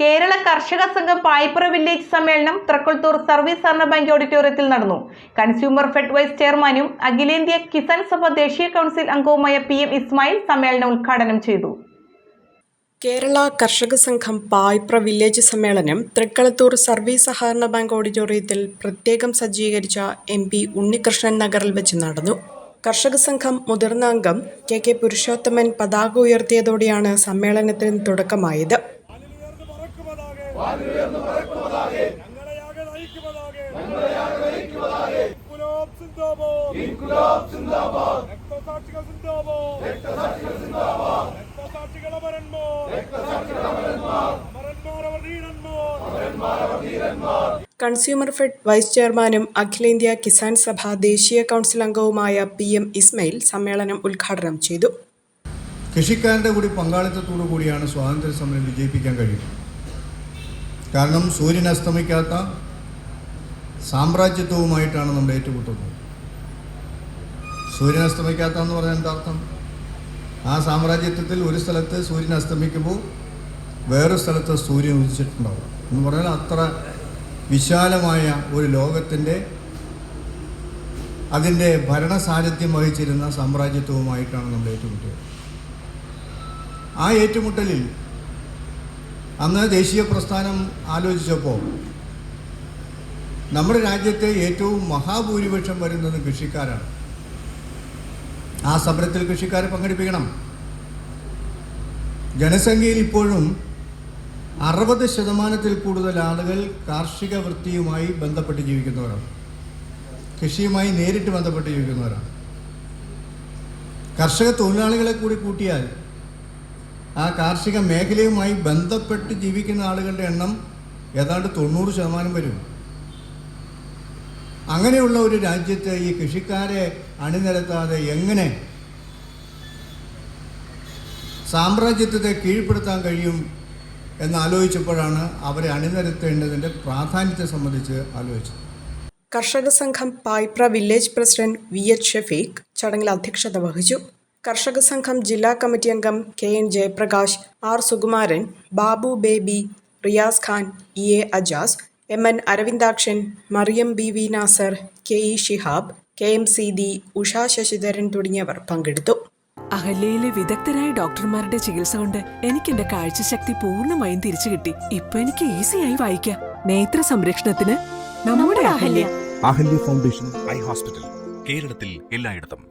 കേരള കർഷക സംഘം പായ്പറ വില്ലേജ് സമ്മേളനം തൃക്കുളത്തൂർ സർവീസ് സഹകരണ ബാങ്ക് ഓഡിറ്റോറിയത്തിൽ നടന്നു. കൺസ്യൂമർ ഫെഡ് വൈസ് ചെയർമാനും അഖിലേന്ത്യാ കിസാൻ സഭ ദേശീയ കൗൺസിൽ അംഗവുമായ പി എം ഇസ്മായിൽ സമ്മേളനം ഉദ്ഘാടനം ചെയ്തു. കേരള കർഷക സംഘം പായ്പ്ര വില്ലേജ് സമ്മേളനം തൃക്കളത്തൂർ സർവീസ് സഹകരണ ബാങ്ക് ഓഡിറ്റോറിയത്തിൽ പ്രത്യേകം സജ്ജീകരിച്ച എം പി ഉണ്ണികൃഷ്ണൻ നഗറിൽ വെച്ച് നടന്നു. കർഷക സംഘം മുതിർന്ന അംഗം കെ കെ പുരുഷോത്തമൻ പതാക ഉയർത്തിയതോടെയാണ് സമ്മേളനത്തിന് തുടക്കമായത്. വാനുയർന്ന്. ഞങ്ങളെയാകെ. ഇൻകുലാബ് സിന്ദാബാദ്. രക്തസാക്ഷികൾ സിന്ദാബാദ്. രക്തസാക്ഷികൾ അമരന്മാർ. അമരന്മാർ അവർ ധീരന്മാർ. കൺസ്യൂമർ ഫെഡ് വൈസ് ചെയർമാനും അഖിലേന്ത്യാ കിസാൻ സഭ ദേശീയ കൗൺസിൽ അംഗവുമായ പി എം ഇസ്മയിൽ സമ്മേളനം ഉദ്ഘാടനം ചെയ്തു കൃഷിക്കാരുടെ കൂടി പങ്കാളിത്തത്തോടു കൂടിയാണ് സ്വാതന്ത്ര്യ സമരം വിജയിപ്പിക്കാൻ കഴിയുന്നത് കാരണം സൂര്യൻ അസ്തമിക്കാത്ത സാമ്രാജ്യത്വവുമായിട്ടാണ് നമ്മൾ ഏറ്റുമുട്ടുന്നത്. സൂര്യൻ അസ്തമിക്കാത്ത എന്ന് പറഞ്ഞാൽ എന്താ അർത്ഥം? ആ സാമ്രാജ്യത്വത്തിൽ ഒരു സ്ഥലത്ത് സൂര്യൻ അസ്തമിക്കുമ്പോൾ വേറൊരു സ്ഥലത്ത് സൂര്യൻ ഉദിച്ചിട്ടുണ്ടാവും. എന്ന് പറഞ്ഞാൽ അത്ര വിശാലമായ ഒരു ലോകത്തിന്റെ അതിന്റെ ഭരണസാരഥ്യം വഹിച്ചിരുന്ന സാമ്രാജ്യത്വവുമായിട്ടാണ് നമ്മൾ ഏറ്റുമുട്ടിയത്. ആ ഏറ്റുമുട്ടലിൽ അന്ന് ദേശീയ പ്രസ്ഥാനം ആലോചിച്ചപ്പോൾ നമ്മുടെ രാജ്യത്തെ ഏറ്റവും മഹാഭൂരിപക്ഷം വരുന്നത് കൃഷിക്കാരാണ്. ആ സമരത്തിൽ കൃഷിക്കാരെ പങ്കെടുപ്പിക്കണം. ജനസംഖ്യയിൽ ഇപ്പോഴും അറുപത് ശതമാനത്തിൽ കൂടുതൽ ആളുകൾ കാർഷിക വൃത്തിയുമായി ബന്ധപ്പെട്ട് ജീവിക്കുന്നവരാണ്. കൃഷിയുമായി നേരിട്ട് ബന്ധപ്പെട്ട് ജീവിക്കുന്നവരാണ്. കർഷക തൊഴിലാളികളെ കൂടി കൂട്ടിയാൽ ആ കാർഷിക മേഖലയുമായി ബന്ധപ്പെട്ട് ജീവിക്കുന്ന ആളുകളുടെ എണ്ണം ഏതാണ്ട് തൊണ്ണൂറ് ശതമാനം വരും. അങ്ങനെയുള്ള ഒരു രാജ്യത്ത് ഈ കൃഷിക്കാരെ അണിനിരത്താതെ എങ്ങനെ സാമ്രാജ്യത്തെ കീഴ്പ്പെടുത്താൻ കഴിയും എന്നാലോചിച്ചപ്പോഴാണ് അവരെ അണിനിരത്തേണ്ടതിന്റെ പ്രാധാന്യത്തെ സംബന്ധിച്ച് ആലോചിച്ചത്. കർഷക സംഘം Payipra village president V H Shafeeq ചടങ്ങിൽ അധ്യക്ഷത വഹിച്ചു. കർഷക സംഘം ജില്ലാ കമ്മിറ്റി അംഗം K N Jayaprakash R Sukumaran Babu Baby Riyas Khan E A Ajas M N Aravindakshan Mariyam B V Nasar K E Shihab K M C D Usha Sasidharan തുടങ്ങിയവർ പങ്കെടുത്തു. അഹല്യയിലെ വിദഗ്ധരായ ഡോക്ടർമാരുടെ ചികിത്സ കൊണ്ട് എനിക്ക് എന്റെ കാഴ്ചശക്തി പൂർണമായും തിരിച്ചു കിട്ടി. ഇപ്പൊ എനിക്ക് ഈസിയായി വായിക്കാം. നേത്ര സംരക്ഷണത്തിന് നമ്മുടെ Ahalya. Ahalya foundation eye hospital. കേരളത്തിൽ എല്ലായിടത്തും.